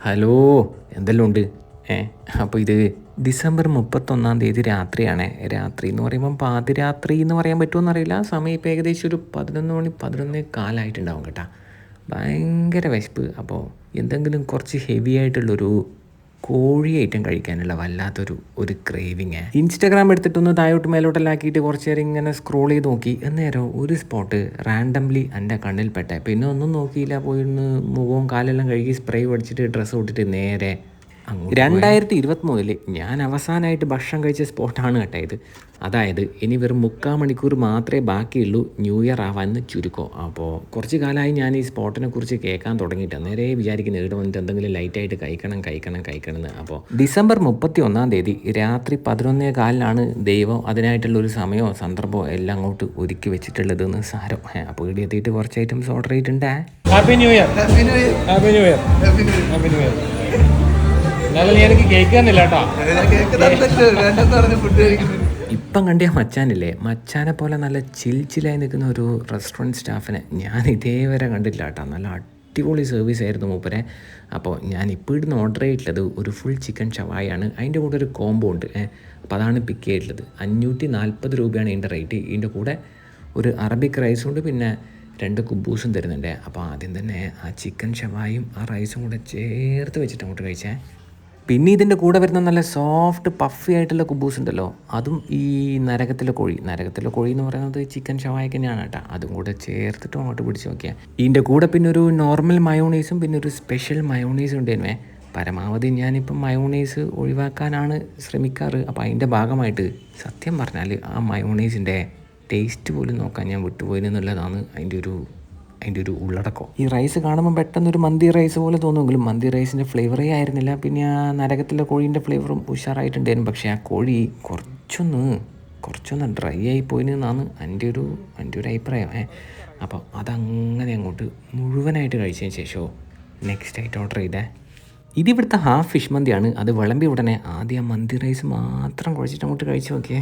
Hello എന്തെല്ലാം ഉണ്ട് ഏ അപ്പോൾ ഇത് ഡിസംബർ മുപ്പത്തൊന്നാം തീയതി രാത്രിയാണ്. രാത്രി എന്ന് പറയുമ്പം പാതിരാത്രി എന്ന് പറയാൻ പറ്റുമോ അറിയില്ല സമയം ഇപ്പോൾ ഏകദേശം ഒരു പതിനൊന്ന് മണി പതിനൊന്ന് കാലമായിട്ടുണ്ടാവും കേട്ടോ. ഭയങ്കര വിശപ്പ്. അപ്പോൾ എന്തെങ്കിലും കുറച്ച് ഹെവി ആയിട്ടുള്ളൊരു കോഴി കഴിക്കാനുള്ള വല്ലാത്തൊരു ഒരു ക്രേവിങ് ഇൻസ്റ്റാഗ്രാം എടുത്തിട്ടൊന്ന് താഴോട്ട് മേലോട്ടെല്ലാക്കിയിട്ട് കുറച്ച് നേരം ഇങ്ങനെ സ്ക്രോൾ ചെയ്ത് നോക്കി. അന്നേരം ഒരു സ്പോട്ട് റാൻഡംലി എന്റെ കണ്ണിൽപ്പെട്ടെ പിന്നെ ഒന്നും നോക്കിയില്ല. പോയിരുന്ന് മുഖവും കാലെല്ലാം കഴുകി സ്പ്രേ അടിച്ചിട്ട് ഡ്രസ്സ് ഇട്ടിട്ട് നേരെ രണ്ടായിരത്തി ഇരുപത്തി മൂന്നിൽ ഞാൻ അവസാനമായിട്ട് ഭക്ഷണം കഴിച്ച സ്പോട്ടാണ് കേട്ടോ ഇത്. അതായത് ഇനി വെറും മുക്കാൽ മണിക്കൂർ മാത്രമേ ബാക്കിയുള്ളൂ ന്യൂ ഇയർ ആവാൻ ചുരുക്കോ. അപ്പോൾ കുറച്ച് കാലമായി ഞാൻ ഈ സ്പോട്ടിനെ കുറിച്ച് കേൾക്കാൻ തുടങ്ങിയിട്ട് നേരെ വിചാരിക്കുന്നത് ഇവിടെ വന്നിട്ട് എന്തെങ്കിലും ലൈറ്റായിട്ട് കഴിക്കണം കഴിക്കണം കഴിക്കണം എന്ന് അപ്പോൾ ഡിസംബർ മുപ്പത്തി ഒന്നാം തീയതി രാത്രി പതിനൊന്നേ കാലിലാണ് ദൈവം അതിനായിട്ടുള്ള ഒരു സമയമോ സന്ദർഭമോ എല്ലാം അങ്ങോട്ട് ഒരുക്കി വെച്ചിട്ടുള്ളത് എന്ന് സാരം അപ്പോൾ ഇവിടെ എത്തിയിട്ട് കുറച്ച് items order ചെയ്തിട്ടുണ്ടേ? Happy new year happy new year happy new year happy new year നീ എനിക്ക് ഫുഡ് ഇപ്പം കണ്ടിയ മച്ചാനില്ലേ? മച്ചാനെ പോലെ നല്ല ചിൽ ചിലായി നിൽക്കുന്ന ഒരു റെസ്റ്റോറന്റ് സ്റ്റാഫിനെ ഞാൻ ഇതേവരെ കണ്ടില്ല കേട്ടോ. നല്ല അടിപൊളി സർവീസ് ആയിരുന്നു മൂപ്പരെ. അപ്പോൾ ഞാൻ ഇപ്പോൾ ഇടുന്ന ഓർഡർ ചെയ്തിട്ടുള്ളത് ഒരു ഫുൾ ചിക്കൻ ഷവായാണ് അതിന്റെ കൂടെ ഒരു കോംബോ ഉണ്ട്. ഏ, അപ്പോൾ അതാണ് പിക്ക് ചെയ്തിട്ടുള്ളത്. അഞ്ഞൂറ്റി നാൽപ്പത് രൂപയാണ് ഇതിന്റെ റേറ്റ് ഇതിന്റെ കൂടെ ഒരു അറബിക് റൈസും ഉണ്ട് പിന്നെ രണ്ട് കുബൂസും തരുന്നുണ്ട്. അപ്പോൾ ആദ്യം തന്നെ ആ ചിക്കൻ ഷവായും ആ റൈസും കൂടെ ചേർത്ത് വെച്ചിട്ട് അങ്ങോട്ട് കഴിച്ചേ. പിന്നെ ഇതിന്റെ കൂടെ വരുന്ന നല്ല സോഫ്റ്റ് പഫി ആയിട്ടുള്ള കുബൂസ് ഉണ്ടല്ലോ. അതും ഈ നരകത്തിലെ കോഴി. നരകത്തിലെ കോഴി എന്ന് പറയുന്നത് ചിക്കൻ ഷവായ തന്നെയാണ് കേട്ടോ. അതും കൂടെ ചേർത്തിട്ട് അങ്ങോട്ട് പിടിച്ച് നോക്കിയാൽ ഇതിന്റെ കൂടെ പിന്നെ ഒരു നോർമൽ മയോണൈസും പിന്നെ ഒരു സ്പെഷ്യൽ മയോണൈസും ഉണ്ടായിരുന്നേ പരമാവധി ഞാനിപ്പം മയോണൈസ് ഒഴിവാക്കാനാണ് ശ്രമിക്കാറ്. അപ്പോൾ അതിന്റെ ഭാഗമായിട്ട് സത്യം പറഞ്ഞാൽ ആ മയോണൈസിന്റെ ടേസ്റ്റ് പോലും നോക്കാൻ ഞാൻ വിട്ടുപോയെന്നുള്ളതാണ് അതിന്റെ ഒരു അതിന്റെ ഒരു ഉള്ളടക്കം. ഈ റൈസ് കാണുമ്പോൾ പെട്ടെന്ന് ഒരു മന്തി റൈസ് പോലെ തോന്നുമെങ്കിലും മന്തി റൈസിന്റെ ഫ്ലേവറേ ആയിരുന്നില്ല. പിന്നെ ആ നരകത്തിലെ കോഴീന്റെ ഫ്ലേവറും ഉഷാറായിട്ടുണ്ടായിരുന്നു പക്ഷേ ആ കോഴി കുറച്ചൊന്ന് കുറച്ചൊന്ന് ഡ്രൈ ആയി പോയിന്നാണ് എന്റെ ഒരു എന്റെ ഒരു അഭിപ്രായം. ഏ അപ്പോൾ അതങ്ങനെ അങ്ങോട്ട് മുഴുവനായിട്ട് കഴിച്ചതിന് ശേഷമോ നെക്സ്റ്റ് ആയിട്ട് ഓർഡർ ചെയ്തേ. ഇതിവിടുത്തെ ഹാഫ് ഫിഷ് മന്തിയാണ്. അത് വിളമ്പി ഉടനെ ആദ്യം മന്തി റൈസ് മാത്രം കുഴച്ചിട്ട് അങ്ങോട്ട് കഴിച്ചു നോക്കിയേ.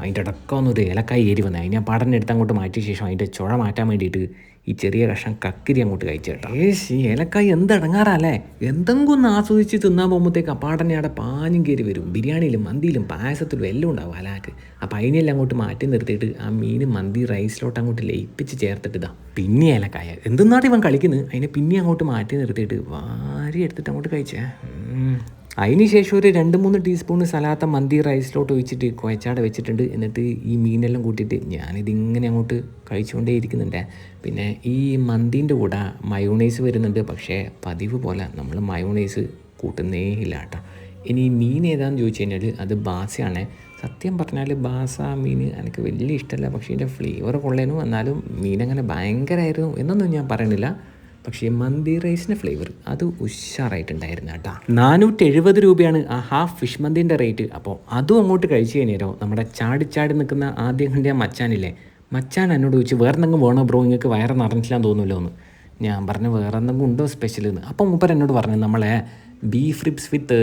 അതിന്റെ ഒരു ഏലക്കായി ഏരി വന്നത് അതിനെ പാടനെ എടുത്ത് അങ്ങോട്ട് മാറ്റിയ ശേഷം അതിന്റെ ചുഴ മാറ്റാൻ വേണ്ടിയിട്ട് ഈ ചെറിയ കഷ്ണം കക്കിരി അങ്ങോട്ട് കഴിച്ചു കേട്ടോ. ഏഷ് ഈ ഏലക്കായി എന്തടങ്ങാറല്ലേ? എന്തെങ്കിലും ഒന്ന് ആസ്വദിച്ച് തിന്നാൻ പോകുമ്പോഴത്തേക്ക് അപ്പാടനെ അവിടെ പാഞ്ഞും കയറി വരും. ബിരിയാണിയിലും മന്തിയിലും പായസത്തിലും എല്ലാം ഉണ്ടാവും അലാക്ക്. അപ്പം അതിനെല്ലാം അങ്ങോട്ട് മാറ്റി നിർത്തിയിട്ട് ആ മീൻ മന്തി റൈസിലോട്ട് അങ്ങോട്ട് ലയിപ്പിച്ച് ചേർത്തിട്ട് ഇതാ. പിന്നെ ഏലക്കായ. എന്തെന്നാണ് ഇവൻ കളിക്കുന്നത് അതിനെ പിന്നെ അങ്ങോട്ട് മാറ്റി നിർത്തിയിട്ട് വാരി എടുത്തിട്ട് അങ്ങോട്ട് കഴിച്ചേ. ഉം. അതിന് ശേഷം ഒരു രണ്ട് മൂന്ന് ടീസ്പൂൺ സലാത്ത മന്തി റൈസിലോട്ട് ഒഴിച്ചിട്ട് കുഴച്ചാടെ വെച്ചിട്ടുണ്ട്. എന്നിട്ട് ഈ മീനെല്ലാം കൂട്ടിയിട്ട് ഞാനിതിങ്ങനെ അങ്ങോട്ട് കഴിച്ചുകൊണ്ടേ ഇരിക്കുന്നുണ്ട്. പിന്നെ ഈ മന്തീന്റെ കൂടെ മയോണൈസ് വരുന്നുണ്ട്. പക്ഷേ പതിവ് പോലെ നമ്മൾ മയോണൈസ് കൂട്ടുന്നേ ഇല്ല കേട്ടോ. ഇനി മീൻ ഏതാണെന്ന് ചോദിച്ചു കഴിഞ്ഞാൽ അത് ബാസയാണ്. സത്യം പറഞ്ഞാൽ ബാസ മീൻ എനിക്ക് വലിയ ഇഷ്ടമല്ല. പക്ഷേ ഇതിന്റെ ഫ്ലേവർ കൊള്ളേനു എന്നാലും മീനങ്ങനെ ഭയങ്കരമായിരുന്നു എന്നൊന്നും ഞാൻ പറയണില്ല. പക്ഷേ മന്തി റൈസിന്റെ ഫ്ലേവർ അത് ഉഷാറായിട്ടുണ്ടായിരുന്നു കേട്ടോ. നാനൂറ്റി എഴുപത് രൂപയാണ് ആ ഹാഫ് ഫിഷ് മന്തിന്റെ റേറ്റ്. അപ്പോൾ അതും അങ്ങോട്ട് കഴിച്ചു കഴിഞ്ഞാലോ നമ്മുടെ ചാടി ചാടി നിൽക്കുന്ന ആദ്യം കണ്ടിയ മച്ചാനില്ലേ? മച്ചാൻ എന്നോട് ചോദിച്ചു വേറെ എന്തെങ്കിലും വേണോ ബ്രോ? നിങ്ങൾക്ക് വയറ് നിറഞ്ഞില്ലാന്ന് തോന്നുമല്ലോ എന്ന്. ഞാൻ പറഞ്ഞു വേറെ എന്തെങ്കിലും ഉണ്ടോ സ്പെഷ്യൽ എന്ന്. അപ്പം മൂപ്പർ എന്നോട് പറഞ്ഞു നമ്മളെ ബീഫ് റിപ്സ് വിത്ത്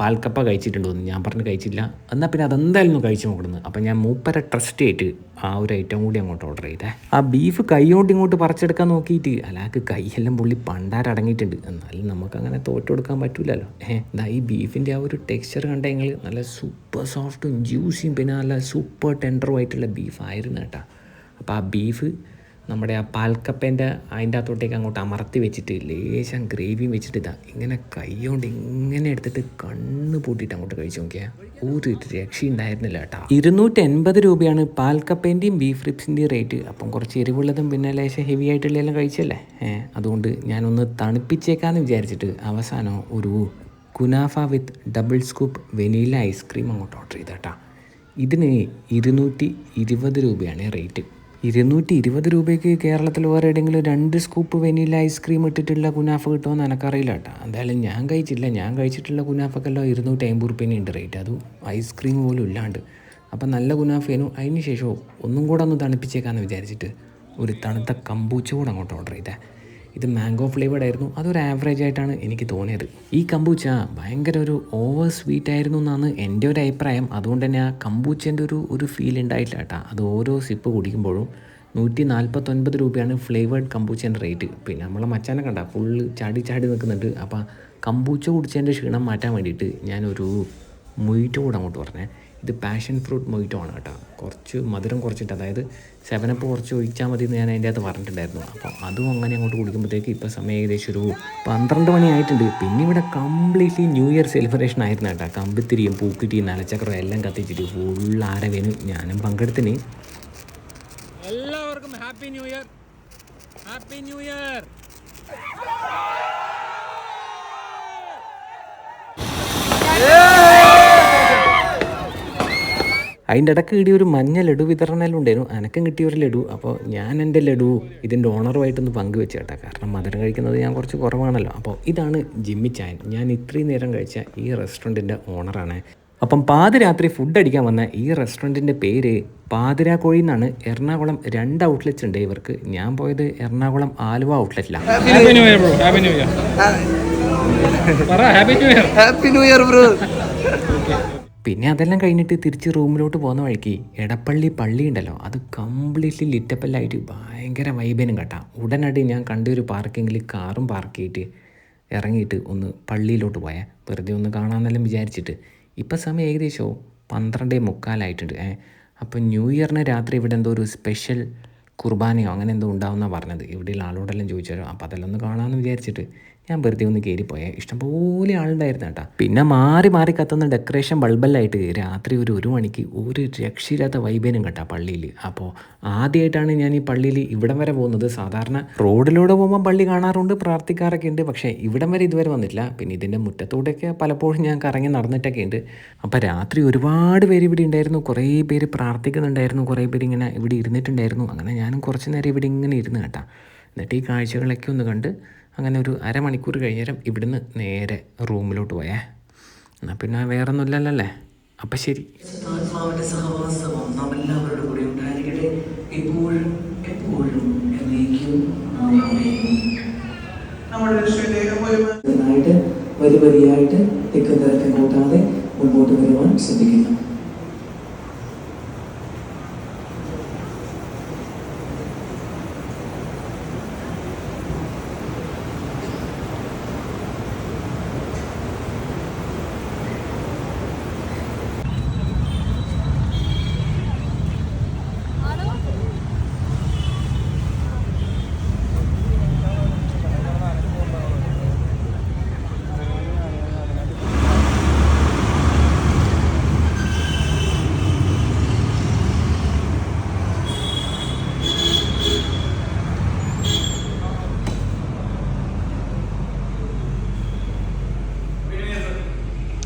പാൽക്കപ്പ കഴിച്ചിട്ടുണ്ടോ എന്ന് ഞാൻ പറഞ്ഞു കഴിച്ചില്ല. എന്നാൽ പിന്നെ അതെന്തായാലും കഴിച്ച് നോക്കണം അപ്പം ഞാൻ മൂപ്പര ട്രസ്റ്റ് ആയിട്ട് ആ ഒരു ഐറ്റം കൂടി അങ്ങോട്ട് ഓർഡർ ചെയ്തേ. ആ ബീഫ് കൈയോട്ട് ഇങ്ങോട്ട് പറിച്ചെടുക്കാൻ നോക്കിയിട്ട് അലാക്ക് കൈയെല്ലാം പുള്ളി പണ്ടാരടങ്ങിയിട്ടുണ്ട് എന്നാലും നമുക്ക് അങ്ങനെ തോറ്റു കൊടുക്കാൻ പറ്റൂലല്ലോ. ഏഹ് ദാ ഈ ബീഫിന്റെ ആ ഒരു ടെക്സ്ചർ കണ്ടെങ്കിൽ നല്ല സൂപ്പർ സോഫ്റ്റും ജ്യൂസിയും പിന്നെ നല്ല സൂപ്പർ ടെൻഡറും ആയിട്ടുള്ള ബീഫ് ബീഫായിരുന്നു കേട്ടോ. അപ്പോൾ ആ ബീഫ് നമ്മുടെ ആ പാൽക്കപ്പേന്റെ അതിന്റെ അകത്തോട്ടേക്ക് അങ്ങോട്ട് അമർത്തി വെച്ചിട്ട് ലേശം ഗ്രേവിയും വെച്ചിട്ട് ഇതാ ഇങ്ങനെ കൈകൊണ്ട് ഇങ്ങനെ എടുത്തിട്ട് കണ്ണ് പൂട്ടിയിട്ട് അങ്ങോട്ട് കഴിച്ചു നോക്കിയാൽ ഒരു രക്ഷയുണ്ടായിരുന്നില്ല കേട്ടോ. ഇരുന്നൂറ്റി എൺപത് രൂപയാണ് പാൽക്കപ്പേന്റെയും ബീഫ് റിപ്സിന്റെയും റേറ്റ് അപ്പം കുറച്ച് എരിവുള്ളതും പിന്നെ ലേശം ഹെവി ആയിട്ടുള്ളതെല്ലാം കഴിച്ചല്ലേ? ഏഹ് അതുകൊണ്ട് ഞാനൊന്ന് തണുപ്പിച്ചേക്കാന്ന് വിചാരിച്ചിട്ട് അവസാനം ഒരു kunafa with double scoop vanilla ice cream അങ്ങോട്ട് ഓർഡർ ചെയ്തേട്ടാ. ഇതിന് ഇരുന്നൂറ്റി ഇരുപത് രൂപയാണ് റേറ്റ് ഇരുന്നൂറ്റി ഇരുപത് രൂപയ്ക്ക് കേരളത്തിൽ വേറെ എവിടെയെങ്കിലും രണ്ട് സ്കൂപ്പ് വെനില ഐസ്ക്രീം ഇട്ടിട്ടുള്ള കുനാഫ കിട്ടുമെന്ന് എനിക്കറിയില്ല കേട്ടോ. എന്തായാലും ഞാൻ കഴിച്ചില്ല. ഞാൻ കഴിച്ചിട്ടുള്ള കുനാഫക്കെല്ലാം ഇരുന്നൂറ്റി അമ്പത് ഉണ്ട് റേറ്റ് അതും ഐസ്ക്രീം പോലും ഇല്ലാണ്ട്. അപ്പം നല്ല കുനാഫേനു അതിന് ശേഷമോ ഒന്നും കൂടെ ഒന്ന് തണുപ്പിച്ചേക്കാന്ന് വിചാരിച്ചിട്ട് ഒരു തണുത്ത കമ്പൂച്ച കൂടെ അങ്ങോട്ട് ഓർഡർ ചെയ്തേ. ഇത് മാംഗോ ഫ്ലേവേഡ് ആയിരുന്നു. അതൊരു ആവറേജ് ആയിട്ടാണ് എനിക്ക് തോന്നിയത്. ഈ കമ്പൂച്ച ഭയങ്കര ഒരു ഓവർ സ്വീറ്റ് ആയിരുന്നു എന്നാണ് എന്റെ ഒരു അഭിപ്രായം. അതുകൊണ്ട് തന്നെ ആ കമ്പൂച്ചന്റെ ഒരു ഒരു ഫീൽ ഉണ്ടായിട്ടില്ല കേട്ടോ. അത് ഓരോ സിപ്പ് കുടിക്കുമ്പോഴും നൂറ്റി നാൽപ്പത്തൊൻപത് രൂപയാണ് ഫ്ലേവേഡ് കമ്പൂച്ചേന്റെ റേറ്റ് പിന്നെ നമ്മളെ മച്ചാനെ കണ്ട ഫുള്ള് ചാടി ചാടി നിൽക്കുന്നുണ്ട്. അപ്പോൾ കമ്പൂച്ച കുടിച്ചതിന്റെ ക്ഷീണം മാറ്റാൻ വേണ്ടിയിട്ട് ഞാനൊരു മുയിറ്റ് കൂടെ അങ്ങോട്ട് പറഞ്ഞേ. ഇത് പാഷൻ ഫ്രൂട്ട് മൊയ്റ്റോ ആണ് കേട്ടോ. കുറച്ച് മധുരം കുറച്ചിട്ട് അതായത് സെവനപ്പ് കുറച്ച് ഒഴിച്ചാൽ മതി എന്ന് ഞാൻ അതിന്റെ അകത്ത് പറഞ്ഞിട്ടുണ്ടായിരുന്നു. അപ്പോൾ അതും അങ്ങനെ അങ്ങോട്ട് കുടിക്കുമ്പോഴത്തേക്ക് ഇപ്പോൾ സമയം ഏകദേശം ഒരു പന്ത്രണ്ട് മണി ആയിട്ടുണ്ട്. പിന്നെ ഇവിടെ കംപ്ലീറ്റ്ലി ന്യൂ ഇയർ സെലിബ്രേഷൻ ആയിരുന്നു കേട്ടോ. കമ്പിത്തിരിയും പൂക്കിറ്റിയും നലച്ചക്രവും എല്ലാം കത്തിച്ചിട്ട് ഫുൾ ആരവേനും ഞാനും പങ്കെടുത്തിന്. എല്ലാവർക്കും happy new year happy new year അതിന്റെ ഇടയ്ക്ക് കിട്ടിയ ഒരു മഞ്ഞ ലഡു വിതരണമെല്ലാം ഉണ്ടായിരുന്നു അനക്കം കിട്ടിയ ഒരു ലഡു. അപ്പോൾ ഞാൻ എന്റെ ലഡു ഇതിന്റെ ഓണറുമായിട്ടൊന്ന് പങ്കുവെച്ച് കേട്ടോ. കാരണം മധുരം കഴിക്കുന്നത് ഞാൻ കുറച്ച് കുറവാണല്ലോ. അപ്പോൾ ഇതാണ് ജിമ്മി ചായൻ ഞാൻ ഇത്രയും നേരം കഴിച്ച ഈ റെസ്റ്റോറന്റിന്റെ ഓണറാണ്. അപ്പം പാതിരാത്രി ഫുഡ് അടിക്കാൻ വന്ന ഈ റെസ്റ്റോറന്റിന്റെ പേര് പാതിരാക്കോഴി എന്നാണ്. എറണാകുളം രണ്ട് ഔട്ട്ലെറ്റ്സ് ഉണ്ട് ഇവർക്ക്. ഞാൻ പോയത് എറണാകുളം ആലുവ ഔട്ട്ലെറ്റിലാണ് ഹാപ്പി ന്യൂ ഇയർ ബ്രോ പിന്നെ അതെല്ലാം കഴിഞ്ഞിട്ട് തിരിച്ച് റൂമിലോട്ട് പോകുന്ന വഴിക്ക് എടപ്പള്ളി പള്ളി ഉണ്ടല്ലോ അത് കംപ്ലീറ്റ്ലി ലിറ്റപ്പല്ലായിട്ട് ഭയങ്കര വൈബേനും കേട്ടാ. ഉടനടി ഞാൻ കണ്ടൊരു പാർക്കിങ്ങിൽ കാറും പാർക്ക് ചെയ്തിട്ട് ഇറങ്ങിയിട്ട് ഒന്ന് പള്ളിയിലോട്ട് പോയാൽ വെറുതെ ഒന്ന് കാണാമെന്നെല്ലാം വിചാരിച്ചിട്ട്. ഇപ്പം സമയം ഏകദേശം പന്ത്രണ്ട് മുക്കാലായിട്ടുണ്ട് ഏ. അപ്പം ന്യൂ ഇയറിന് രാത്രി ഇവിടെ എന്തോ ഒരു സ്പെഷ്യൽ കുർബാനയോ അങ്ങനെ എന്തോ ഉണ്ടാവുമെന്നാണ് പറഞ്ഞത്. ഇവിടെയുള്ള ആളോടെല്ലാം ചോദിച്ചാലോ അപ്പോൾ അതെല്ലാം ഒന്ന് കാണാമെന്ന് വിചാരിച്ചിട്ട് ഞാൻ വെറുതെ ഒന്ന് കയറിപ്പോയെ ഇഷ്ടംപോലെ ആളുണ്ടായിരുന്നു കേട്ടോ. പിന്നെ മാറി മാറി കത്തുന്ന ഡെക്കറേഷൻ ബൾബെല്ലായിട്ട് രാത്രി ഒരു ഒരു മണിക്ക് ഒരു രക്ഷയില്ലാത്ത വൈബേനും കേട്ടോ പള്ളിയിൽ അപ്പോൾ ആദ്യമായിട്ടാണ് ഞാൻ ഈ പള്ളിയിൽ ഇവിടം വരെ പോകുന്നത്. സാധാരണ റോഡിലൂടെ പോകുമ്പോൾ പള്ളി കാണാറുണ്ട് പ്രാർത്ഥിക്കാറൊക്കെ ഉണ്ട്. പക്ഷേ ഇവിടം വരെ ഇതുവരെ വന്നിട്ടില്ല. പിന്നെ ഇതിന്റെ മുറ്റത്തൂടെയൊക്കെ പലപ്പോഴും ഞാൻ കറങ്ങി നടന്നിട്ടൊക്കെ ഉണ്ട്. അപ്പോൾ രാത്രി ഒരുപാട് പേര് ഇവിടെ ഉണ്ടായിരുന്നു. കുറേ പേര് പ്രാർത്ഥിക്കുന്നുണ്ടായിരുന്നു. കുറേ പേര് ഇങ്ങനെ ഇവിടെ ഇരുന്നിട്ടുണ്ടായിരുന്നു. അങ്ങനെ ഞാനും കുറച്ച് നേരം ഇവിടെ ഇങ്ങനെ ഇരുന്ന് കേട്ടോ. എന്നിട്ട് ഈ കാഴ്ചകളൊക്കെ ഒന്ന് കണ്ട് അങ്ങനെ ഒരു അരമണിക്കൂർ കഴിഞ്ഞേരം ഇവിടുന്ന് നേരെ റൂമിലോട്ട് പോയേ. എന്നാൽ പിന്നെ വേറെ ഒന്നുമില്ലല്ലേ അപ്പം ശരി. സഹവാസവും നാം എല്ലാവരുടെ കൂടെ ഉണ്ടായിരിക്കട്ടെ. ഇപ്പോഴും എപ്പോഴും എന്നേക്കും ആയിട്ട് വരി വരിയായിട്ട് തിക്കും തിരക്കും കൂട്ടാതെ മുമ്പോട്ട് വരുവാൻ ശ്രദ്ധിക്കുന്നു.